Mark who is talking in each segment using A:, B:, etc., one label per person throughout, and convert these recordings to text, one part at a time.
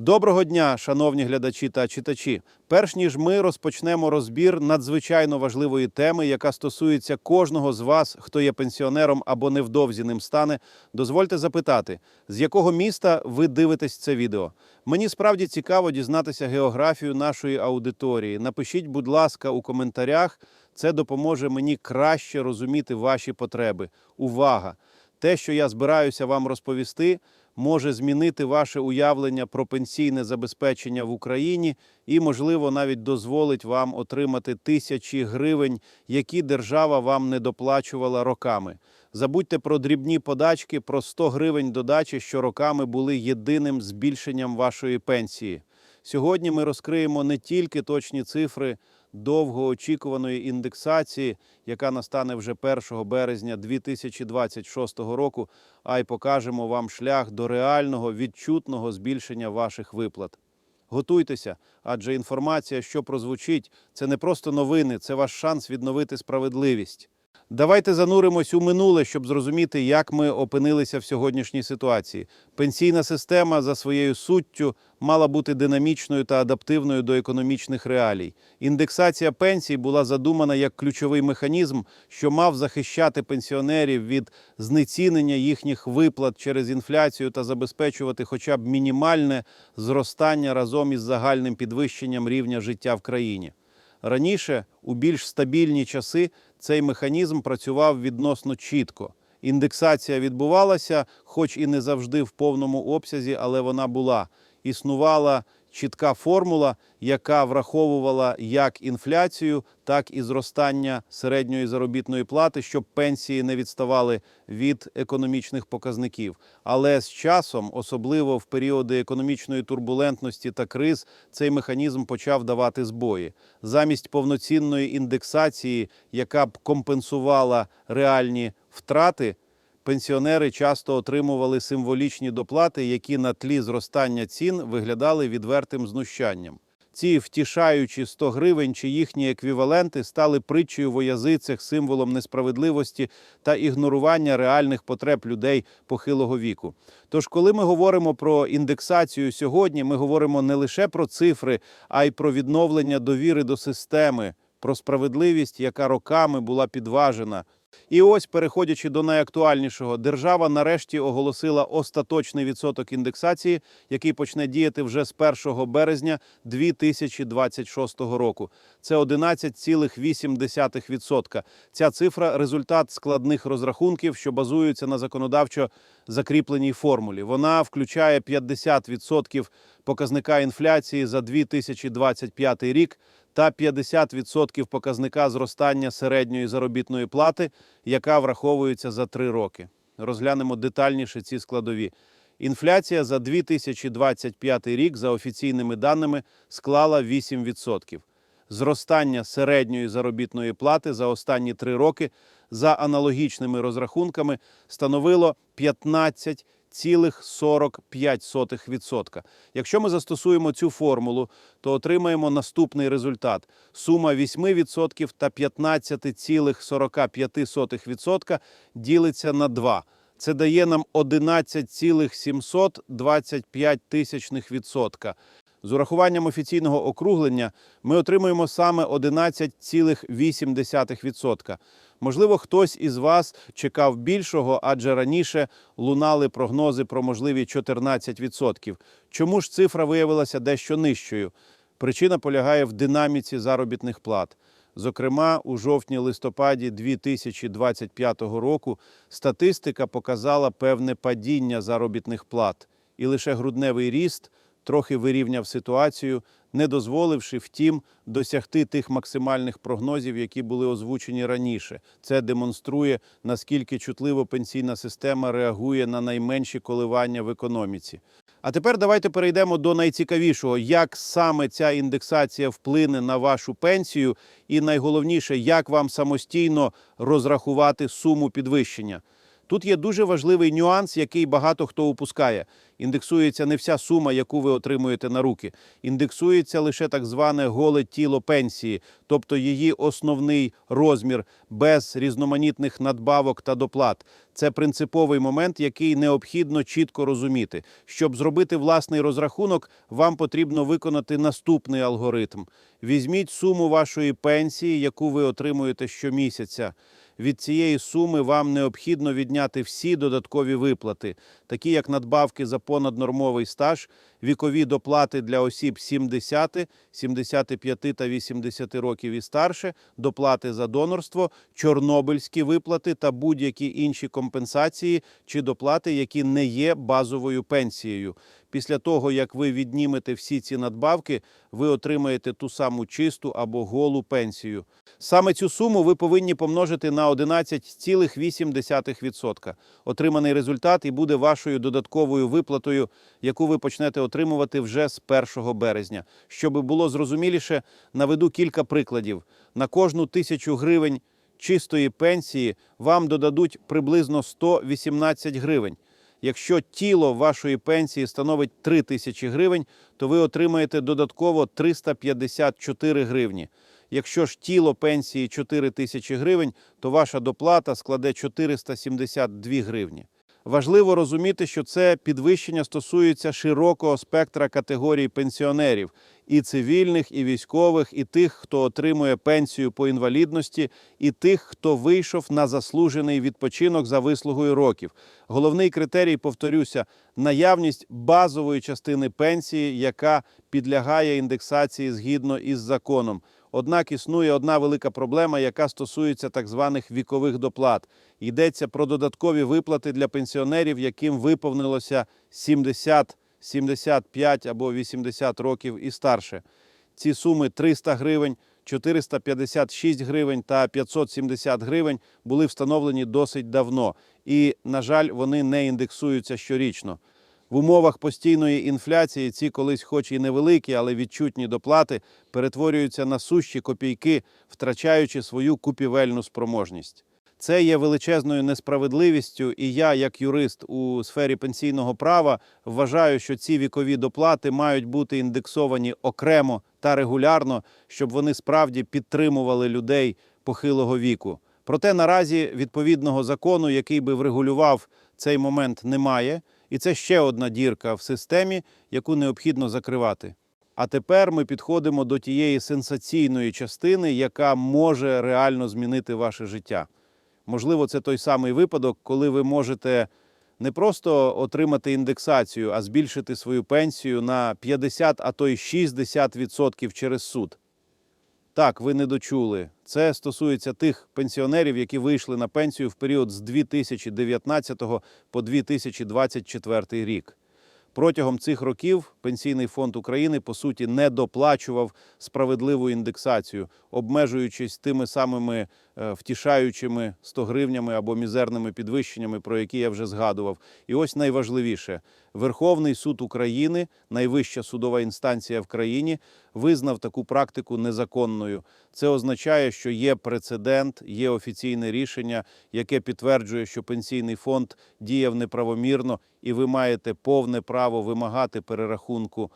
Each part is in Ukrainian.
A: Доброго дня, шановні глядачі та читачі. Перш ніж ми розпочнемо розбір надзвичайно важливої теми, яка стосується кожного з вас, хто є пенсіонером або невдовзі ним стане, дозвольте запитати, з якого міста ви дивитесь це відео. Мені справді цікаво дізнатися географію нашої аудиторії. Напишіть, будь ласка, у коментарях. Це допоможе мені краще розуміти ваші потреби. Увага! Те, що я збираюся вам розповісти, може змінити ваше уявлення про пенсійне забезпечення в Україні і, можливо, навіть дозволить вам отримати тисячі гривень, які держава вам не доплачувала роками. Забудьте про дрібні подачки, про 100 гривень додачі, що роками були єдиним збільшенням вашої пенсії. Сьогодні ми розкриємо не тільки точні цифри довгоочікуваної індексації, яка настане вже 1 березня 2026 року, а й покажемо вам шлях до реального відчутного збільшення ваших виплат. Готуйтеся, адже інформація, що прозвучить, це не просто новини, це ваш шанс відновити справедливість. Давайте зануримось у минуле, щоб зрозуміти, як ми опинилися в сьогоднішній ситуації. Пенсійна система за своєю суттю мала бути динамічною та адаптивною до економічних реалій. Індексація пенсій була задумана як ключовий механізм, що мав захищати пенсіонерів від знецінення їхніх виплат через інфляцію та забезпечувати хоча б мінімальне зростання разом із загальним підвищенням рівня життя в країні. Раніше, у більш стабільні часи, цей механізм працював відносно чітко. Індексація відбувалася, хоч і не завжди в повному обсязі, але вона була. Існувала чітка формула, яка враховувала як інфляцію, так і зростання середньої заробітної плати, щоб пенсії не відставали від економічних показників. Але з часом, особливо в періоди економічної турбулентності та криз, цей механізм почав давати збої. Замість повноцінної індексації, яка б компенсувала реальні втрати. Пенсіонери часто отримували символічні доплати, які на тлі зростання цін виглядали відвертим знущанням. Ці втішаючі 100 гривень чи їхні еквіваленти стали притчею в язицях, символом несправедливості та ігнорування реальних потреб людей похилого віку. Тож, коли ми говоримо про індексацію сьогодні, ми говоримо не лише про цифри, а й про відновлення довіри до системи, про справедливість, яка роками була підважена. І ось, переходячи до найактуальнішого, держава нарешті оголосила остаточний відсоток індексації, який почне діяти вже з 1 березня 2026 року. Це 11,8%. Ця цифра результат складних розрахунків, що базуються на законодавчо закріпленій формулі. Вона включає 50% показника інфляції за 2025 рік та 50% показника зростання середньої заробітної плати, яка враховується за три роки. Розглянемо детальніше ці складові. Інфляція за 2025 рік, за офіційними даними, склала 8%. Зростання середньої заробітної плати за останні три роки за аналогічними розрахунками становило 15 0,45%. Якщо ми застосуємо цю формулу, то отримаємо наступний результат. Сума 8% та 15,45% ділиться на 2. Це дає нам 11,725 тисячних відсотка. З урахуванням офіційного округлення ми отримуємо саме 11,8%. Можливо, хтось із вас чекав більшого, адже раніше лунали прогнози про можливі 14%. Чому ж цифра виявилася дещо нижчою? Причина полягає в динаміці заробітних плат. Зокрема, у жовтні-листопаді 2025 року статистика показала певне падіння заробітних плат, і лише грудневий ріст трохи вирівняв ситуацію, не дозволивши, втім, досягти тих максимальних прогнозів, які були озвучені раніше. Це демонструє, наскільки чутливо пенсійна система реагує на найменші коливання в економіці. А тепер давайте перейдемо до найцікавішого, як саме ця індексація вплине на вашу пенсію, і найголовніше, як вам самостійно розрахувати суму підвищення. Тут є дуже важливий нюанс, який багато хто упускає. Індексується не вся сума, яку ви отримуєте на руки. Індексується лише так зване голе тіло пенсії, тобто її основний розмір без різноманітних надбавок та доплат. Це принциповий момент, який необхідно чітко розуміти. Щоб зробити власний розрахунок, вам потрібно виконати наступний алгоритм. Візьміть суму вашої пенсії, яку ви отримуєте щомісяця. Від цієї суми вам необхідно відняти всі додаткові виплати, такі як надбавки за понаднормовий стаж, вікові доплати для осіб 70, 75 та 80 років і старше, доплати за донорство, чорнобильські виплати та будь-які інші компенсації чи доплати, які не є базовою пенсією. Після того, як ви віднімете всі ці надбавки, ви отримаєте ту саму чисту або голу пенсію. Саме цю суму ви повинні помножити на 11,8%. Отриманий результат і буде вашою додатковою виплатою, яку ви почнете отримувати вже з 1 березня. Щоб було зрозуміліше, наведу кілька прикладів. На кожну тисячу гривень чистої пенсії вам додадуть приблизно 118 гривень. Якщо тіло вашої пенсії становить 3 тисячі гривень, то ви отримаєте додатково 354 гривні. Якщо ж тіло пенсії 4 тисячі гривень, то ваша доплата складе 472 гривні. Важливо розуміти, що це підвищення стосується широкого спектра категорій пенсіонерів і цивільних, і військових, і тих, хто отримує пенсію по інвалідності, і тих, хто вийшов на заслужений відпочинок за вислугою років. Головний критерій, повторюся, наявність базової частини пенсії, яка підлягає індексації згідно із законом. Однак існує одна велика проблема, яка стосується так званих вікових доплат. Йдеться про додаткові виплати для пенсіонерів, яким виповнилося 70, 75 або 80 років і старше. Ці суми 300 гривень, 456 гривень та 570 гривень були встановлені досить давно, і, на жаль, вони не індексуються щорічно. В умовах постійної інфляції ці колись, хоч і невеликі, але відчутні доплати, перетворюються на сущі копійки, втрачаючи свою купівельну спроможність. Це є величезною несправедливістю, і я, як юрист у сфері пенсійного права, вважаю, що ці вікові доплати мають бути індексовані окремо та регулярно, щоб вони справді підтримували людей похилого віку. Проте наразі відповідного закону, який би врегулював цей момент, немає. І це ще одна дірка в системі, яку необхідно закривати. А тепер ми підходимо до тієї сенсаційної частини, яка може реально змінити ваше життя. Можливо, це той самий випадок, коли ви можете не просто отримати індексацію, а збільшити свою пенсію на 50, а то й 60% через суд. Так, ви не дочули. Це стосується тих пенсіонерів, які вийшли на пенсію в період з 2019 по 2024 рік. Протягом цих років Пенсійний фонд України по суті не доплачував справедливу індексацію, обмежуючись тими самими втішаючими 100 гривнями або мізерними підвищеннями, про які я вже згадував. І ось найважливіше: Верховний суд України, найвища судова інстанція в країні, визнав таку практику незаконною. Це означає, що є прецедент, є офіційне рішення, яке підтверджує, що пенсійний фонд діяв неправомірно, і ви маєте повне право вимагати перерахунку.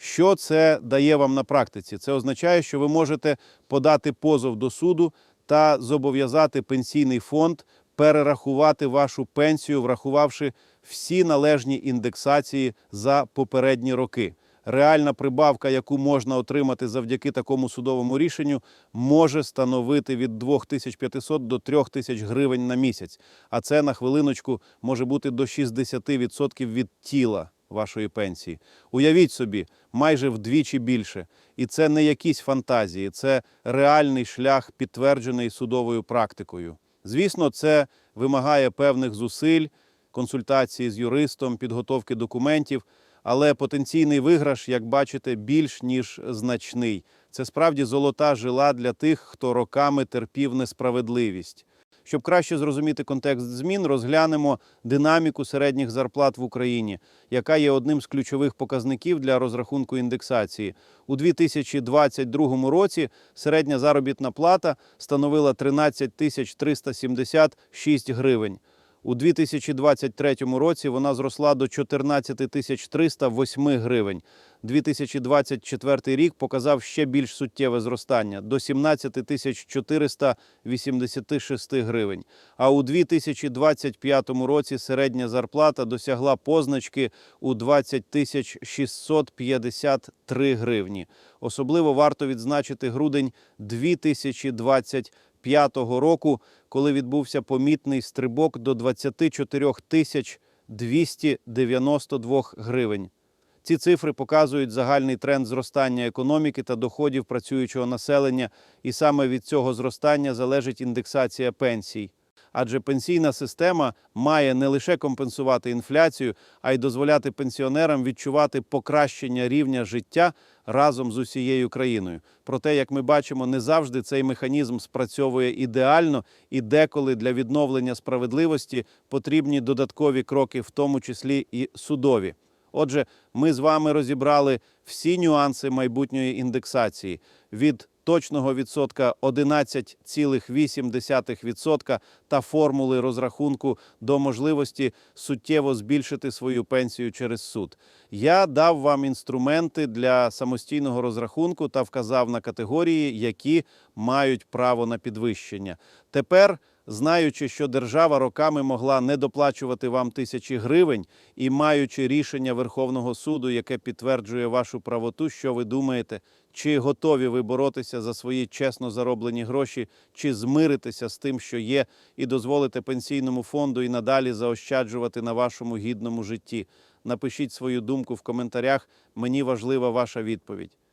A: Що це дає вам на практиці? Це означає, що ви можете подати позов до суду та зобов'язати пенсійний фонд перерахувати вашу пенсію, врахувавши всі належні індексації за попередні роки. Реальна прибавка, яку можна отримати завдяки такому судовому рішенню, може становити від 2500 до 3000 гривень на місяць. А це на хвилиночку може бути до 60% від тіла вашої пенсії. Уявіть собі, майже вдвічі більше. І це не якісь фантазії, це реальний шлях, підтверджений судовою практикою. Звісно, це вимагає певних зусиль, консультації з юристом, підготовки документів. Але потенційний виграш, як бачите, більш ніж значний. Це справді золота жила для тих, хто роками терпів несправедливість. Щоб краще зрозуміти контекст змін, розглянемо динаміку середніх зарплат в Україні, яка є одним з ключових показників для розрахунку індексації. У 2022 році середня заробітна плата становила 13 тисяч 376 гривень. У 2023 році вона зросла до 14 тисяч 308 гривень. 2024 рік показав ще більш суттєве зростання до 17 тисяч 486 гривень. А у 2025 році середня зарплата досягла позначки у 20 тисяч 653 гривні. Особливо варто відзначити грудень 2025 року, коли відбувся помітний стрибок до 24 тисяч 292 гривень. Ці цифри показують загальний тренд зростання економіки та доходів працюючого населення, і саме від цього зростання залежить індексація пенсій. Адже пенсійна система має не лише компенсувати інфляцію, а й дозволяти пенсіонерам відчувати покращення рівня життя разом з усією країною. Проте, як ми бачимо, не завжди цей механізм спрацьовує ідеально, і деколи для відновлення справедливості потрібні додаткові кроки, в тому числі і судові. Отже, ми з вами розібрали всі нюанси майбутньої індексації від точного відсотка 11,8% та формули розрахунку до можливості суттєво збільшити свою пенсію через суд. Я дав вам інструменти для самостійного розрахунку та вказав на категорії, які мають право на підвищення. Тепер знаючи, що держава роками могла не доплачувати вам тисячі гривень, і маючи рішення Верховного суду, яке підтверджує вашу правоту, що ви думаєте, чи готові ви боротися за свої чесно зароблені гроші, чи змиритися з тим, що є, і дозволите пенсійному фонду і надалі заощаджувати на вашому гідному житті? Напишіть свою думку в коментарях. Мені важлива ваша відповідь.